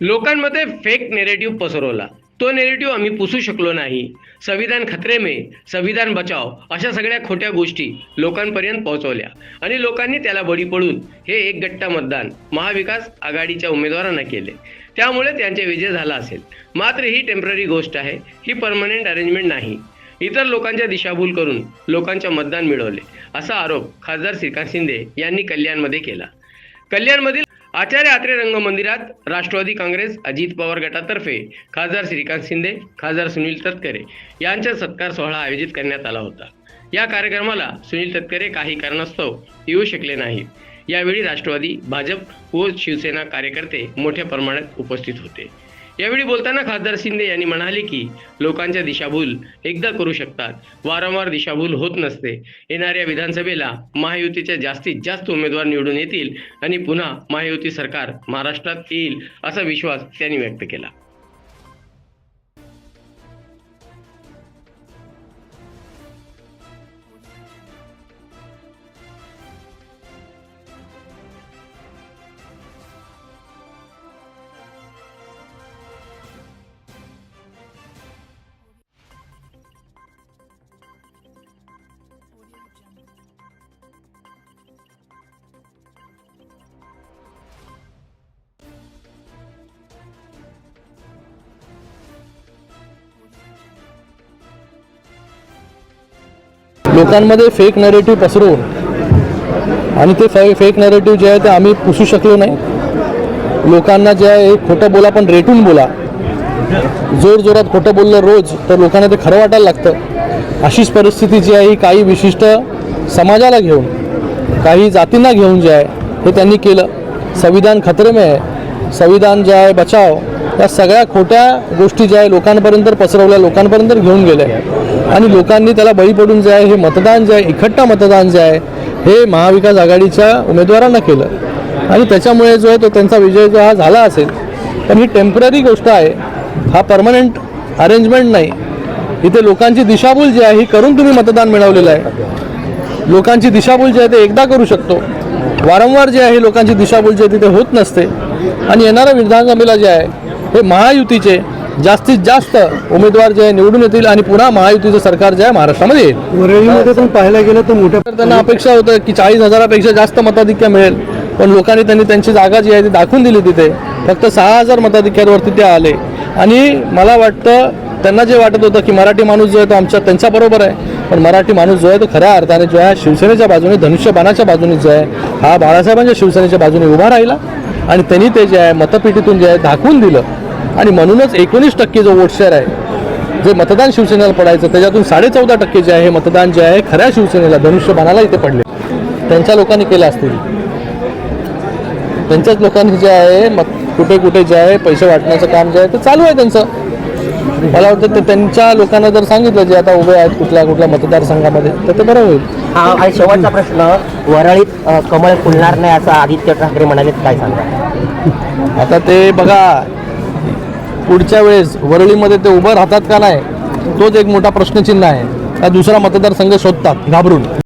लोकांमध्ये fake narrative पसरवला. तो नेरेटिव्ह आम्ही पुसू शकलो नाही. संविधान खतरे मे संविधान बचाव अशा सगळ्या खोट्या गोष्टी लोकांपर्यंत पोहोचवल्या. आणि लोकांनी त्याला बळी पडून हे एक गट्टा मतदान महाविकास आघाडीच्या उमेदवारांना केले. त्यामुळे त्यांचे विजय झाला असेल. मात्र ही टेंपररी गोष्ट आहे. ही परमनंट अरेंजमेंट नाही. इतर लोकांच्या दिशाभूल करून लोकांच्या मतदान मिळवले. असा आरोप खासदार श्रीकांत शिंदे यांनी कल्याणमध्ये केला. कल्याणमधील आचार्य आत्रे रंगमंदिरात राष्ट्रवादी काँग्रेस अजित पवार गटातर्फे खासदार श्रीकांत शिंदे खासदार सुनील तटकरे यांचा सत्कार सोहळा आयोजित करण्यात आला होता. या कार्यक्रमाला सुनील तटकरे काही कारणास्तव येऊ शकले नाहीत. यावेळी राष्ट्रवादी भाजप व शिवसेना कार्यकर्ते मोठ्या प्रमाणात उपस्थित होते. यावेळी बोलताना खासदार शिंदे यांनी म्हणाले की लोकांच्या दिशाभूल एकदा करू शकतात. वारंवार दिशाभूल होत नसते. येणाऱ्या विधानसभेला महायुतीच्या जास्तीत जास्त उमेदवार निवडून येतील आणि पुन्हा महायुती सरकार महाराष्ट्रात येईल असा विश्वास त्यांनी व्यक्त केला. लोकांमध्ये फेक नरेटिव्ह पसरवून आणि ते फे फेक नरेटिव्ह जे आहे ते आम्ही पुसू शकलो नाही. लोकांना जे आहे खोटं बोला पण रेटून बोला. जोर जोरात खोटं बोललं रोज तर लोकांना ते खरं वाटायला लागतं. अशीच परिस्थिती जी आहे ही काही विशिष्ट समाजाला घेऊन काही जातींना घेऊन जे आहे हे त्यांनी केलं. संविधान खतरेमे आहे. संविधान जे आहे बचाव. या सगळ्या खोट्या गोष्टी ज्या आहे लोकांपर्यंत पसरवल्या लोकांपर्यंत घेऊन गेल्या आणि लोकांनी त्याला बळी पडून जे आहे हे मतदान जे आहे इखट्टा मतदान जे आहे हे महाविकास आघाडीच्या उमेदवारांना केलं. आणि त्याच्यामुळे जो आहे तो त्यांचा विजय जो हा झाला असेल. पण ही टेंपररी गोष्ट आहे. हा परमनंट अरेंजमेंट नाही. इथे लोकांची दिशाभूल जी आहे ही करून तुम्ही मतदान मिळवलेलं आहे. लोकांची दिशाभूल जी आहे ते एकदा करू शकतो. वारंवार जे आहे लोकांची दिशाभूल जी आहे तिथे होत नसते. आणि येणाऱ्या विधानसभेला जे आहे हे महायुतीचे जास्तीत जास्त उमेदवार जे आहे निवडून येतील आणि पुन्हा महायुतीचं सरकार जे आहे महाराष्ट्रामध्ये येईल. पण पाहायला गेलं तर मोठ्या त्यांना अपेक्षा होतं की चाळीस हजारापेक्षा जास्त मताधिक्य मिळेल. पण लोकांनी त्यांनी त्यांची जागा जी आहे ती दाखवून दिली तिथे. फक्त सहा हजार मताधिक्यांवरती ते आले. आणि मला वाटतं त्यांना जे वाटत होतं की मराठी माणूस जो आहे तो आमच्या त्यांच्याबरोबर आहे. पण मराठी माणूस जो आहे तो खऱ्या अर्थाने जो आहे शिवसेनेच्या बाजूने धनुष्यबाणाच्या बाजूने जो आहे हा बाळासाहेबांच्या शिवसेनेच्या बाजूने उभा राहिला. आणि त्यांनी ते जे आहे मतपेटीतून जे आहे दाखवून दिलं. आणि म्हणूनच एकोणीस टक्के जो वोट शेअर आहे जे मतदान शिवसेनेला पडायचं त्याच्यातून साडे चौदा टक्के जे आहे मतदान जे आहे खऱ्या शिवसेनेला धनुष्यबाणाला इथे पडले. त्यांच्या लोकांनी केलं असतील. त्यांच्याच लोकांनी जे आहे मत कुठे कुठे जे आहे पैसे वाटण्याचं काम जे आहे ते चालू आहे त्यांचं. मला वाटतं ते त्यांच्या लोकांना जर सांगितलं जे आता उभे आहेत कुठल्या कुठल्या मतदारसंघामध्ये तर ते बरं होईल. हा आणि शेवटचा प्रश्न वरळीत अ, कमळ फुलणार नाही असं आदित्य ठाकरे म्हणाले काय सांगा आता ते बघा पुढच्या वेळेस वरळीमध्ये ते उभं राहतात का नाही तोच एक मोठा प्रश्नचिन्ह आहे. का दुसरा मतदारसंघ शोधतात घाबरून.